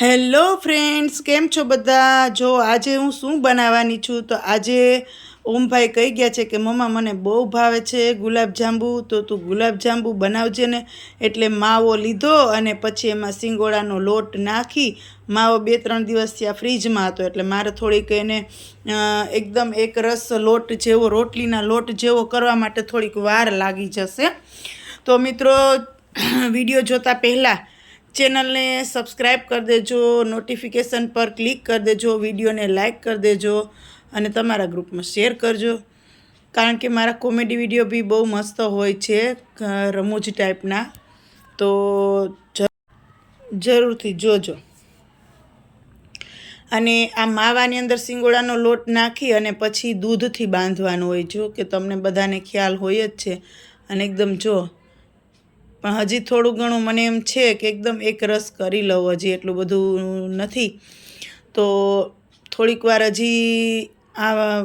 Hello friends, કેમ છો બધા? જો આજે હું શું બનાવવાની છું? તો આજે ઓમભાઈ કહી ગયા છે કે મમ્મા મને બહુ ભાવે છે ગુલાબજાંબુ. તો તું ગુલાબજાંબુ બનાવજે ને. એટલે માવો લીધો અને પછી એમાં સિંગોડાનો લોટ નાખી માવો બે ત્રણ દિવસ ત્યાં ફ્રીજમાં હતો. એટલે મારે થોડીક એને એકદમ એક રસ લોટ જેવો, રોટલીના લોટ જેવો કરવા માટે થોડીક વાર લાગી જશે. તો મિત્રો, વીડિયો જોતા પહેલાં ચેનલને સબસ્ક્રાઈબ કરી દેજો, નોટિફિકેશન પર ક્લિક કરી દેજો, વિડીયોને લાઇક કરી દેજો અને તમારા ગ્રુપમાં શેર કરજો. કારણ કે મારા કોમેડી વીડિયો બી બહુ મસ્ત હોય છે રમૂજ ટાઈપના. તો જરૂરથી જોજો. અને આ માવાની અંદર સિંગોડાનો લોટ નાખી અને પછી દૂધથી બાંધવાનું હોય જો, કે તમને બધાને ખ્યાલ હોય જ છે. અને એકદમ જો પણ હજી થોડું ઘણું મને એમ છે કે એકદમ એક રસ કરી લઉં હજી એટલું બધું નથી. તો થોડીક વાર હજી આ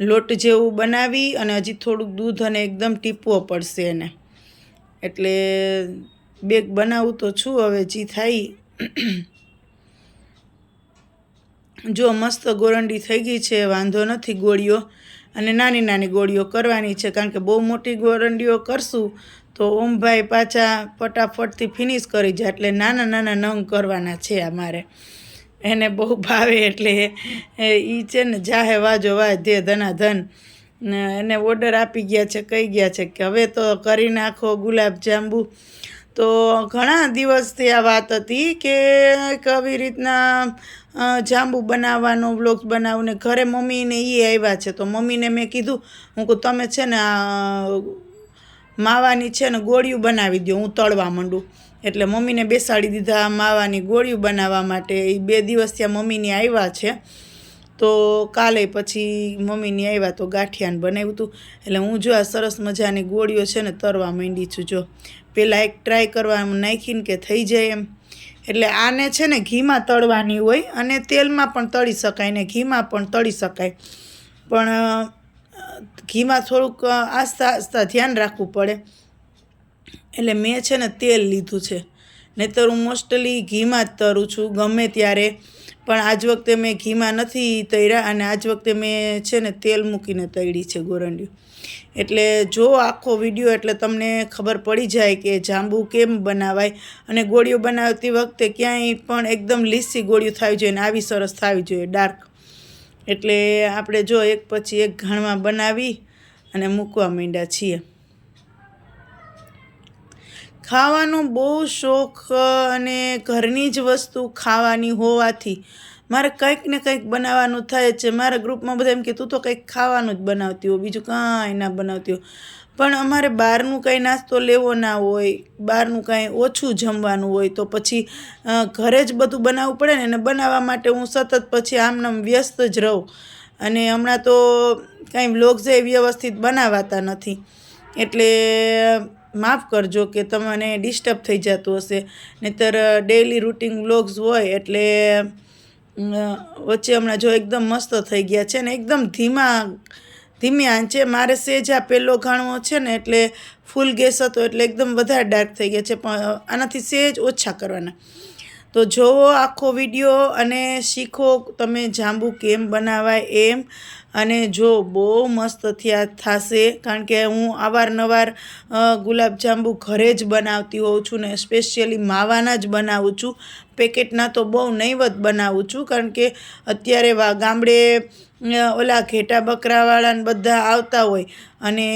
લોટ જેવું બનાવી અને હજી થોડુંક દૂધ અને એકદમ ટીપવો પડશે એને. એટલે બેગ બનાવું તો છું, હવે જે થાય. જો મસ્ત ગોરંડી થઈ ગઈ છે, વાંધો નથી ગોળીઓ. અને નાની નાની ગોળીઓ કરવાની છે, કારણ કે બહુ મોટી ગોરંડીઓ કરશું તો ઓમભાઈ પાછા ફટાફટથી ફિનિશ કરી જાય એટલે નાના નાના નંગ કરવાના છે અમારે એને બહુ ભાવે એટલે એ છે ને જાહે વાજો વાજ ધે ધના ધન. એને ઓર્ડર આપી ગયા છે, કહી ગયા છે કે હવે તો કરી નાખો ગુલાબ જાંબુ. તો ઘણા દિવસથી આ વાત હતી કે એક આવી રીતના જાંબુ બનાવવાનો વ્લોગ્સ બનાવને ઘરે મમ્મીને એ આવ્યા છે. તો મમ્મીને મેં કીધું, હું કહું, તમે છે ને માવાની છે ને ગોળિયું બનાવી દો હું તળવા માંડું. એટલે મમ્મીને બેસાડી દીધા માવાની ગોળિયું બનાવવા માટે. એ બે દિવસ ત્યાં મમ્મીની આવ્યા છે. તો કાલે પછી મમ્મીની આવ્યા તો ગાંઠિયાને બનાવ્યું હતું એટલે હું જો આ સરસ મજાની ગોળીઓ છે ને તરવા માંડી છું, જો. પહેલાં એક ટ્રાય કરવા નાખીને કે થઈ જાય એમ. એટલે આને છે ને ઘીમાં તળવાની હોય અને તેલમાં પણ તળી શકાય ને ઘીમાં પણ તળી શકાય. પણ ઘીમાં થોડુંક આસ્તા આસ્તા ધ્યાન રાખવું પડે. એટલે મેં છે ને તેલ લીધું છે. નહીંતર હું મોસ્ટલી ઘીમાં જ તરું છું, ગમે ત્યારે. પણ આજ વખતે મેં ઘીમાં નથી તૈર્યા અને આજ વખતે મેં છે ને તેલ મૂકીને તળી છે ગોરંડિયું. એટલે જો આખો વીડિયો, એટલે તમને ખબર પડી જાય કે જાંબુ કેમ બનાવાય? અને ગોળીઓ બનાવતી વખતે ક્યાંય પણ એકદમ લીસી ગોળીઓ થવી જોઈએ ને આવી સરસ થવી જોઈએ, ડાર્ક. એટલે આપણે જો એક પછી એક ઘાણમાં બનાવી અને મૂકવા માંડ્યા છીએ. ખાવાનો બહુ શોખ અને ઘરની જ વસ્તુ ખાવાની હોવાથી મારે કંઈક ને કંઈક બનાવવાનું થાય છે. મારા ગ્રુપમાં બધા એમ કે, તું તો કંઈક ખાવાનું જ બનાવતી હો, બીજું કાંઈ ના બનાવતી હો. પણ અમારે બહારનું કાંઈ નાસ્તો લેવો ના હોય, બહારનું કાંઈ ઓછું જમવાનું હોય, તો પછી ઘરે જ બધું બનાવવું પડે ને, અને બનાવવા માટે હું સતત પછી આમનામ વ્યસ્ત જ રહું. અને હમણાં તો કાંઈ વ્લોગ્સ એ વ્યવસ્થિત બનાવાતા નથી. એટલે, માફ કરજો કે તમને ડિસ્ટર્બ થઈ જતું હશે. નહીતર, ડેઈલી રૂટિન વ્લોગ્સ હોય એટલે વચ્ચે હમણાં જો એકદમ મસ્ત થઈ ગયા છે ને, એકદમ ધીમા ધીમી આંચે મારે સેજ આ પહેલો ઘાણવો છે ને એટલે ફૂલ ગેસ હતો એટલે એકદમ વધારે ડાર્ક થઈ ગયા છે, પણ આનાથી સેજ ઓછા કરવાના. તો જોવો આખો વીડિયો અને શીખો તમે જાંબુ કેમ બનાવાય એમ. અને જો બહુ મસ્ત થયા થશે, કારણ કે હું અવારનવાર ગુલાબજાંબુ ઘરે જ બનાવતી હોઉં છું ને, સ્પેશિયલી માવાના જ બનાવું છું. પેકેટના તો બહુ નહીવત બનાવું છું, કારણ કે અત્યારે ગામડે ઓલા ઘેટા બકરાવાળાને બધા આવતા હોય અને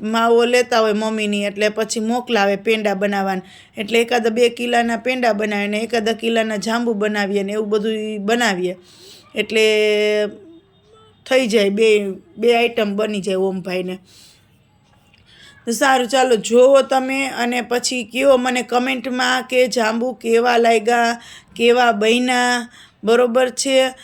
માવો લેતા હોય મમ્મીની, એટલે પછી મોકલાવે પેંડા બનાવવાના. એટલે એકાદા બે કિલાના પેંડા બનાવીએ ને એકાદા કિલાના જાંબુ બનાવીએ ને એવું બધું બનાવીએ. એટલે થઈ જાય, બે બે આઈટમ બની જાય ઓમભાઈને સારું, ચાલો જોવો તમે અને પછી કહો મને કમેન્ટમાં કે જાંબુ કેવા લાગ્યા, કેવા બન્યા, બરોબર છે?